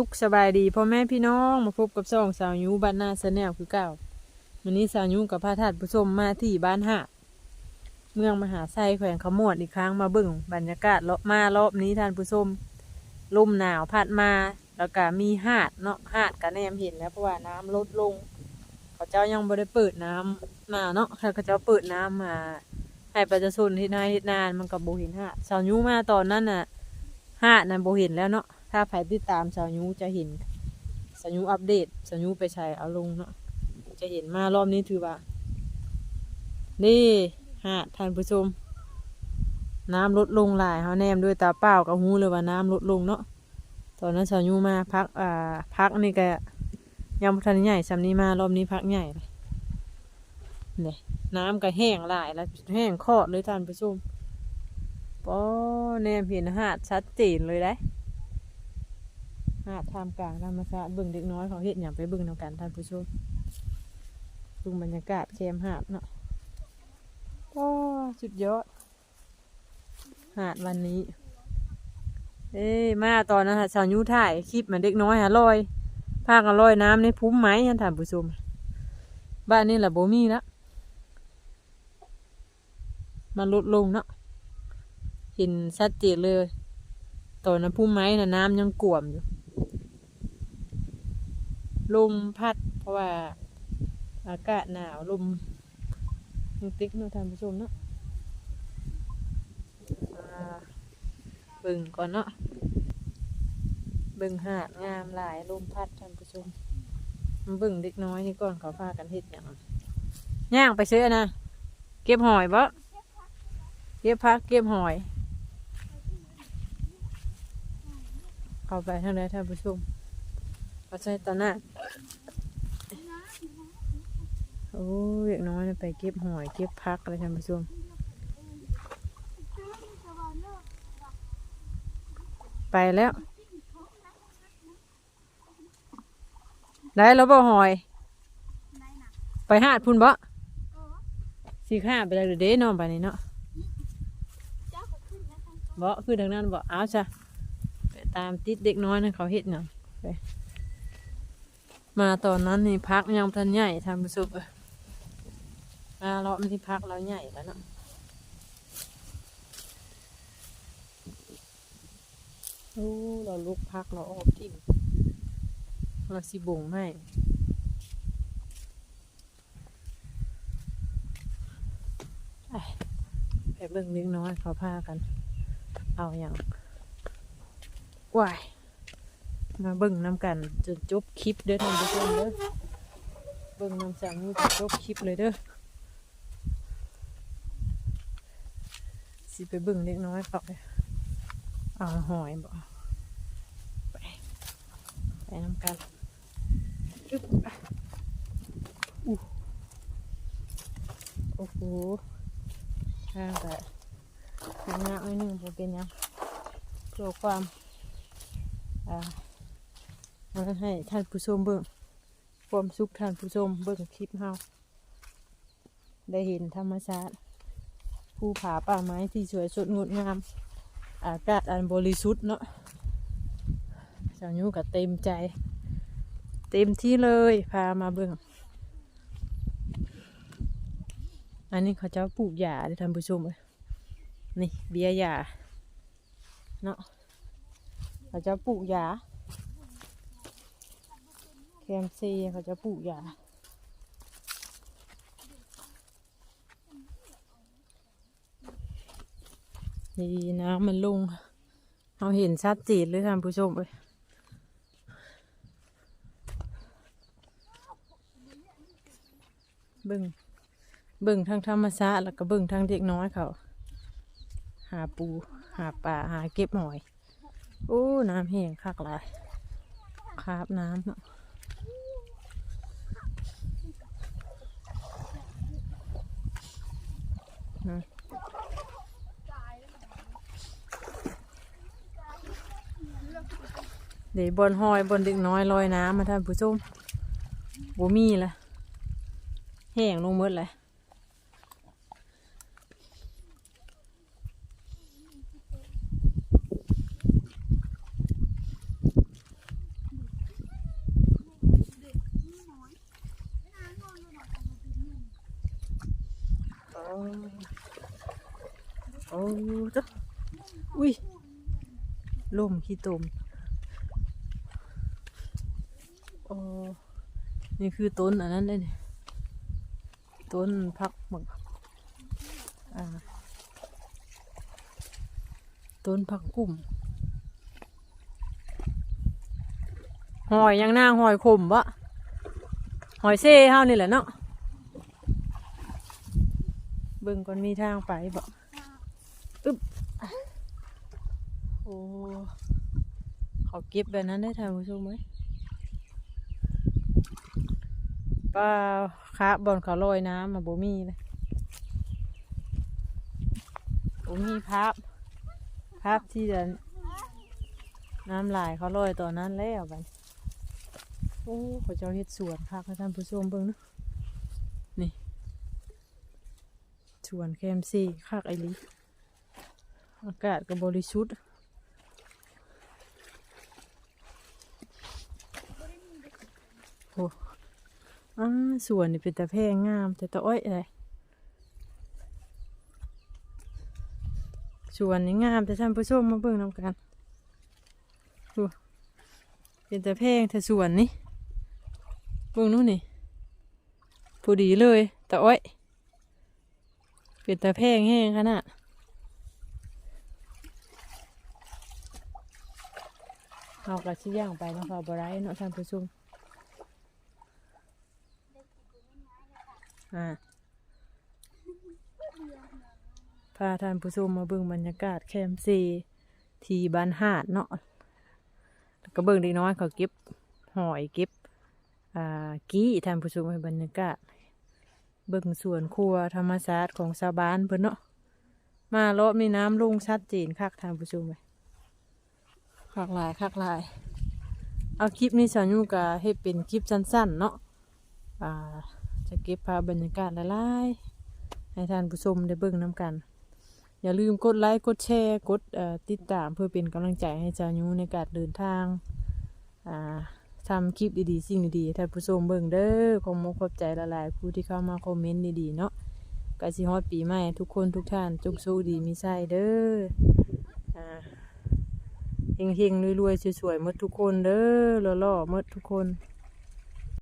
สุขสบายดีพ่อแม่พี่น้องมาพบกับช่องสาวยูบ้านนาสแนลคือเก่าวันนี้สาวยูกับพระธาตุผู้ชมมาที่บ้านหาดเมืองมหาไซแขวงขมวดอีกครั้งมาเบิ่งบรรยากาศเลาะมารอบนี้ท่านผู้ชมลมหนาวพัดมาแล้วก็มีหาดเนาะหาดกะแนมเห็นแล้วเพราะว่าน้ำลดลง เขาเจ้ายังบ่ได้เปิดน้ำมาเนาะเขาเจ้าเปิดน้ำมาให้ประชาชนที่นายนานมันก็บ่เห็นหาดสาวยูมาตอนนั้นน่ะหาดน่ะบ่เห็นแล้วเนาะ ถ้าใครติดตามสาวยูจะเห็นสาวยูอัปเดตสาวยูไปใช้เอาลงเนาะจะเห็นมารอบนี้ถือว่า นี่หาดท่านผู้ชม น้ำลดลงหลายเขาแนมด้วยตาเปล่ากับหูเลยว่าน้ำลดลงเนาะตอนนั้นสาวยูมาพักอ่าพักนี่ก็ยังทันใหญ่สำนี้มารอบนี้พักใหญ่เลยนี่น้ำก็แห้งหลายแล้วแห้งคอดเลยท่านผู้ชมปอแนมเห็นหาดชัดเจนเลยได้ หาดท่ามกลางธรรมชาติเบิ่งเด็กน้อยเขาเห็นอย่างไปเบิ่งนำกันท่านผู้ชมดูบรรยากาศแคมหาดเนาะปอสุดยอด หาดวันนี้ เอ้ยมาตอนนั้นชาวยูถ่ายคลิปเหมือนเด็กน้อยหาลอยพากันลอยน้ำในพุ่มไม้ท่านผู้ชม บ้านนี้แหละโบมีละมันลดลงเนาะเห็นชัดเจนเลยตอนนั้นพุ่มไม้นะน้ำยังกวมอยู่ ลมพัด เพราะว่าอากาศหนาวลมติ๊กเนาะท่านผู้ชมเนาะเบิ่งก่อนเนาะเบิ่งหาดงามหลายลมพัดท่านผู้ชมมาเบิ่งเด็กน้อยนี่ก่อนเขาพากันเฮ็ดอย่างย่างไปซื้อนะเก็บหอยบ่เก็บพักเก็บหอยเข้าไปทางไหนท่านผู้ชมเอาใส่ตอนหน้า โอ้ยเด็กน้อยน่ะไปเก็บหอยเก็บพักอะไรท่านผู้ชมไปแล้ว ได้แล้วบ่หอย ไปหาดพุ่นบ่สีข้าไปเลยเด้น้องไปนี่เนาะบ่คือทางนั้นบ่เอาจ้ะไปตามติดเด็กน้อยนั่นเขาเฮ็ดหยังไป มาตอนนั้นนี่พักยังทันใหญ่ทำประสบเอ้ยมาเลาะมันที่พักแล้วใหญ่แล้วเนาะโอ้เราลุกพักเราออกทิ่มเราสิบ่งให้ไปไปเบิ่งเล็กน้อยเขาพากัน เอาอย่างวาย มาเบิ่งน้ำกันจนจบคลิปเด้อท่านผู้ชมเด้อเบิ่งน้ำจังนี่จนจบคลิปเลยเด้อสิไปเบิ่งเล็กน้อยเขาไปเอาหอยบ่ไปไปน้ำกันอึ๊บอู้โอ้โหข้างแต่ทำงานไว้หนึ่งบ่เป็นยังเพื่อความอ่า มาให้ท่านผู้ชมเบิ่งความสุขท่านผู้ชมเบิ่งคลิปเฮาได้เห็นธรรมชาติภูผาป่าไม้ที่สวยสดงดงาม อากาศอันบริสุทธิ์เนาะสาวยูก็เต็มใจ เต็มที่เลยพามาเบิ่งอันนี้เขาจ้าปลูกหญ้าเด้ท่านผู้ชมเอ้ยนี่เบียร์ยาเนาะเขาจะปลูกยา แคมซีเขาจะปลูกยาดีนะมันลงเราเห็นชัดเจนเลยท่านผู้ชมเลยเบิ่งเบิ่งทางธรรมชาติแล้วก็เบิ่งทางเด็กน้อยเขา หาปู หาปลาหาเก็บหอย โอ้ น้ำแห้งคักหลายคราบน้ำเนาะ นะเดี๋ยวบนหอยบนเด็กน้อยลอยน้ำมาท่านผู้ชมบ่มีละแห้งลงหมดเลย โอ้จ้ะอุ้ยลมขี้ตมโอ้นี่คือต้นอันนั้นเลยเนี่ยต้นพักหมึกอ่าต้นผักกุ่มหอยยังนางหอยขมบะหอยเซ่เฮานี่แหละเนาะ เบิ่งก่อนมีทางไปบ่อึบโอ้เขาเก็บแบบนั้นได้ท่านผู้ชมไหมป้าค้าบอนเขาลอยน้ำมาบ่มีเลยบ่มีภาพภาพที่เดินน้ำลายเขาลอยตอนนั้นแล้วบันโอ้เขาเจ้าเฮ็ดสวนค่ะท่านผู้ชมเบิ่งเนาะนี่ สวนแคมซี่คากไอลีอากาศก็บริสุทธิ์โอ้อาสวนนี่เป็นตะแพงงาม แต่ตะอ้อยอะไรสวนนี่งามแต่ท่านผู้ชมมาเบิ่งน้ำกันดูเป็นแต่เพงแต่สวนนี่เบิ่งนู่นนี่พอดีเลยตะอ้อย เป็นต่เพงแห้งขนาดเอากระชิย่างไปเนาะค่ะบไรเนาะท่านผู้ชมอ่าพาท่านผู้ชมมาเบิ่งบรรยากาศแคมป์ซีทีบ้านหาดเนาะก็เบิ่งเด็กน้อยเขาเก็บหอยเก็บอ่ากี้ท่านผู้ชมให้บรรยากาศ เบิ่งสวนครัวธรรมชาสติของชาวบ้านเพิ่นเนาะมาเลมีน้ำลุงชัดเจนคักทานผู้ชมเลยคักลายคักลาย เอาคลิปนี้สาวยูกะให้เป็นคลิปสั้นๆ เนาะอ่าจะเก็บภาพบรรยากาศหลายๆให้ท่านผู้ชมได้เบิ่งน้ำกัน อย่าลืมกดไลค์กดแชร์กดติดตามเพื่อเป็นกำลังใจให้เจ้ายูในการเดินทางอ่า ทำคลิปดีๆ สิ่งดีๆให้ท่านผู้ชมเบิ่งเด้อขอมกขอบใจละลายๆผู้ที่เข้ามาคอมเมนต์ดีๆเนาะกะสิฮอดปีใหม่ทุกคนทุกท่านจงสู้ดีมีไส้เด้ออ่าเฮงๆรวยๆสวยๆหมดทุกคนเด้อหล่อๆหมดทุกคน